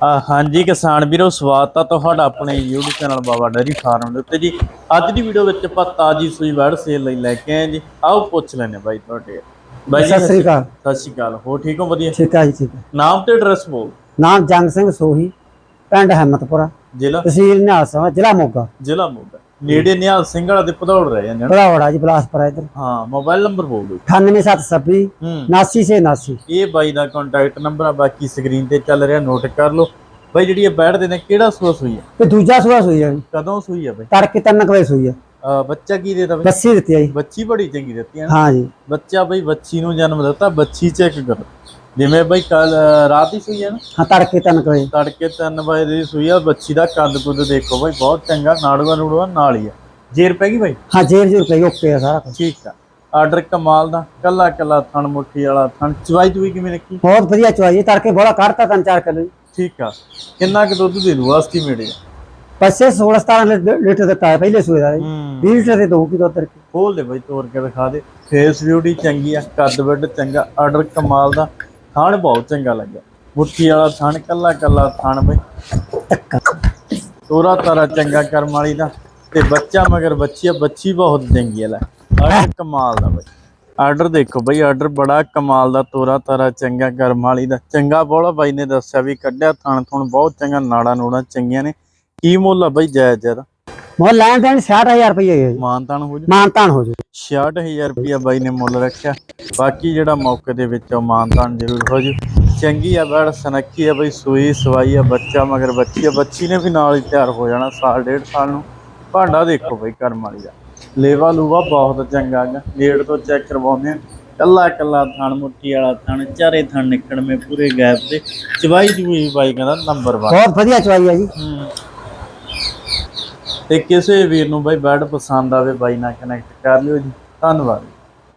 ਆ ਹਾਂਜੀ ਕਿਸਾਨ ਵੀਰੋ ਸਵਾਗਤ ਆ ਤੁਹਾਡਾ ਆਪਣੇ YouTube channel Baba dairy farm ਦੇ ਉੱਤੇ ਜੀ। ਅੱਜ ਦੀ ਵੀਡੀਓ ਵਿੱਚ ਆਪਾਂ ਤਾਜੀ ਸੂਈ ਵੜ ਸੇਲ ਲਈ ਲੈ ਕੇ ਆਏ ਜੀ। ਆਓ ਪੁੱਛ ਲੈਣੇ ਬਾਈ ਤੁਹਾਡੇ। ਬਾਈ ਜੀ ਸਤਿ ਸ੍ਰੀ ਅਕਾਲ। ਸਤਿ ਸ਼੍ਰੀ ਅਕਾਲ। ਹੋ ਠੀਕ ਹੋ ਵਧੀਆ? ਠੀਕ ਹੈ ਜੀ ਠੀਕ ਨਾਮ ਤੇ ਐਡਰੈਸ ਬੋਲ। ਨਾਮ ਜੰਗ ਸਿੰਘ ਸੋਹੀ ਪਿੰਡ ਹਿੰਮਤਪੁਰਾ। ਜ਼ਿਲ੍ਹਾ? ਤਹਿਸੀਲ ਨਿਹਾਲਸਾ ਜ਼ਿਲ੍ਹਾ ਮੋਗਾ। ਜ਼ਿਲ੍ਹਾ ਮੋਗਾ। ਨੇੜੇ ਨਿਹਾਲ ਸਿੰਘ ਵਾਲਾ ਦੇ ਭਦੌੜ ਰਹੇ ਜਾਂਦੇ ਬੜਾਵੜਾ ਜੀ ਬਲਾਸਪੁਰਾ ਇਧਰ। ਹਾਂ ਮੋਬਾਈਲ ਨੰਬਰ ਬੋਲ ਦਿਓ। 98726 ਹੂੰ। 8979 ਇਹ ਬਾਈ ਦਾ ਕੰਟੈਕਟ ਨੰਬਰ ਆ ਬਾਕੀ ਸਕਰੀਨ ਤੇ ਚੱਲ ਰਿਹਾ ਨੋਟ ਕਰ ਲਓ। ਬਾਈ ਜਿਹੜੀ ਇਹ ਬੈਠਦੇ ਨੇ ਕਿਹੜਾ ਸੂਆ ਸੂਈ ਆ? ਤੇ ਦੂਜਾ ਸੂਆ ਸੂਈ ਹੈ ਕਦੋਂ ਸੂਈ ਆ ਬਾਈ? ਤੜਕੇ ਤਿੰਨ ਕੁ ਵਜੇ ਸੂਈ ਹੈ ਬੱਚਾ ਕੀ ਦੇਦਾ ਬਾਈ? ਬੱਸੀ ਦਿੱਤੀ ਹੈ ਜੀ। ਬੱਚੀ ਬੜੀ ਚੰਗੀ ਦਿੱਤੀ ਹੈ ਹਾਂ ਜੀ। ਬੱਚਾ ਬਈ ਬੱਚੀ ਨੂੰ ਜਨਮ ਦਿੱਤਾ ਬੱਚੀ ਚੈੱਕ ਕਰੋ। ਜਿਵੇਂ ਬਈ ਕੱਲ ਰਾਤ ਹੀ ਸੂਈ ਹੈ ਨਾ? ਹਾਂ ਤੜਕੇ ਤਿੰਨ ਕੁ ਵਜੇ। ਤੜਕੇ 3 ਵਜੇ ਦੀ ਸੂਈ ਆ ਬੱਚੀ ਦਾ ਕੱਦ ਕੁੱਦ ਦੇਖੋ ਬਈ ਬਹੁਤ ਚੰਗਾ ਨਾੜੂਆ ਨੂੜੂਆ ਨਾਲ ਹੀ ਆ। ਜੇਰ ਪੈ ਗਈ ਬਈ? ਹਾਂ ਜੇਰ ਜੂਰ ਪਈ ਓਕੇ ਆ ਸਾਰਾ ਕੁਛ। ਠੀਕ ਆ। ਆਰਡਰ ਕਮਾਲ ਦਾ ਕੱਲਾ ਕੱਲਾ ਥਣ ਮੁੱਠੀ ਵਾਲਾ ਥਣ। ਚਵਾਈ ਤੂਈ ਕਿਵੇਂ ਰੱਖੀ? ਬਹੁਤ ਵਧੀਆ ਚੁਆਈ ਜੀ ਤੜਕੇ ਬੋਲਾ ਕੱਢਤਾ ਤਿੰਨ ਚਾਰ ਕਿਲੋ ਠੀਕ ਆ। ਕਿੰਨਾ ਕੁ ਦੁੱਧ ਦੇ ਦੂ ਐਸਟੀਮੇਟ ਹੈ ਪੱਸੇ 16 17 ਲੀ- ਲੀਟਰ ਦਿੱਤਾ ਹੈ ਪਹਿਲੇ ਸੂਏ ਦਾ ਜੀ ਹੂੰ। 20 ਲੀਟਰ ਦੇ ਦੋ ਕਿਲੋ ਤਰ ਖੋਲ ਦੇ ਬਈ ਤੋੜ ਕੇ ਦਿਖਾ ਦੇ। ਫੇਸ ਬਿਊਟੀ ਚੰਗੀ ਆ ਕੱਦ ਵੱਡ ਚੰਗਾ ਆਰਡਰ ਕਮਾਲ ਦਾ। ਥਾਣ ਬਹੁਤ ਚੰਗਾ ਲੱਗਿਆ। ਮੁੱਠੀ ਵਾਲਾ ਥਣ, ਕੱਲਾ ਕੱਲਾ ਥਾਣ ਬਈ। ਤੋਰਾ ਤਾਰਾ ਚੰਗਾ ਕਰਮ ਵਾਲੀ ਦਾ। ਤੇ ਬੱਚਾ ਮਗਰ ਬੱਚੀ ਆ, ਬੱਚੀ ਬਹੁਤ ਚੰਗੀ ਆ ਲੈ। ਆਰਡਰ ਕਮਾਲ ਦਾ ਬਈ। ਆਰਡਰ ਦੇਖੋ ਬਈ, ਆਰਡਰ ਬੜਾ ਕਮਾਲ ਦਾ, ਤੋਰਾ ਤਾਰਾ ਚੰਗਾ ਕਰਮ ਵਾਲੀ ਦਾ। ਚੰਗਾ ਬੋਲਾ ਬਾਈ ਨੇ ਦੱਸਿਆ ਵੀ ਕੱਢਿਆ ਥਾਣ ਥੁਣ, ਬਹੁਤ ਚੰਗਾ ਨਾੜਾ ਨੂੜਾ ਚੰਗੀਆਂ ਨੇ। ਕੀ ਮੁੱਲ ਆ ਬਈ, ਜਾਇਜ਼ ਜਾਇਦਾ ਮੋਲ ਲੈਣ ਦੇਣ 66000 ਰੁਪਏ ਹੈ ਜੀ। ਮਾਨਤਾਨ ਹੋ ਜੂ ਮਾਨਤਾਨ ਹੋ ਜੂ 66000 ਰੁਪਇਆ ਬਾਈ ਨੇ ਮੁੱਲ ਰੱਖਿਆ। ਬਾਕੀ ਜਿਹੜਾ ਮੌਕੇ ਦੇ ਵਿੱਚ ਉਹ ਮਾਨਤਾਨ ਜ਼ਰੂਰ ਹੋ ਜੂ ਚੰਗੀ ਆ ਬੜ ਸਨੱਖੀ ਆ ਬਈ ਸੂਈ ਸਵਾਈ ਆ ਬੱਚਾ ਮਗਰ ਬੱਚੀ ਆ। ਬੱਚੀ ਨੇ ਵੀ ਨਾਲ ਹੀ ਤਿਆਰ ਹੋ ਜਾਣਾ ਸਾਲ ਡੇਢ ਸਾਲ ਨੂੰ। ਭਾਂਡਾ ਦੇਖੋ ਬਈ ਕਰਮ ਵਾਲੀ ਦਾ। ਲੇਵਾ ਲੂਵਾ ਬਹੁਤ ਚੰਗਾ ਗਾ। ਗੇੜ ਤੋਂ ਚੈੱਕ ਕਰਵਾਉਂਦੇ ਆ। ਕੱਲਾ ਕੱਲਾ ਥਣ ਮੁੱਠੀ ਵਾਲਾ ਥਣ ਚਾਰੇ ਥਣ ਨਿਕੜਵੇਂ ਪੂਰੇ ਗੈਪ ਤੇ ਚਵਾਈ ਚੂਈ ਬਾਈ ਕਹਿੰਦਾ ਨੰਬਰ 1 ਬਹੁਤ ਵਧੀਆ ਚੁਆਈ ਹੈ ਜੀ। ਤੇ ਕਿਸੇ ਵੀਰ ਨੂੰ ਬਾਈ ਬੈਡ ਪਸੰਦ ਆਵੇ ਬਾਈ ਨਾਲ ਕਨੈਕਟ ਕਰ ਲਿਓ ਜੀ। ਧੰਨਵਾਦ।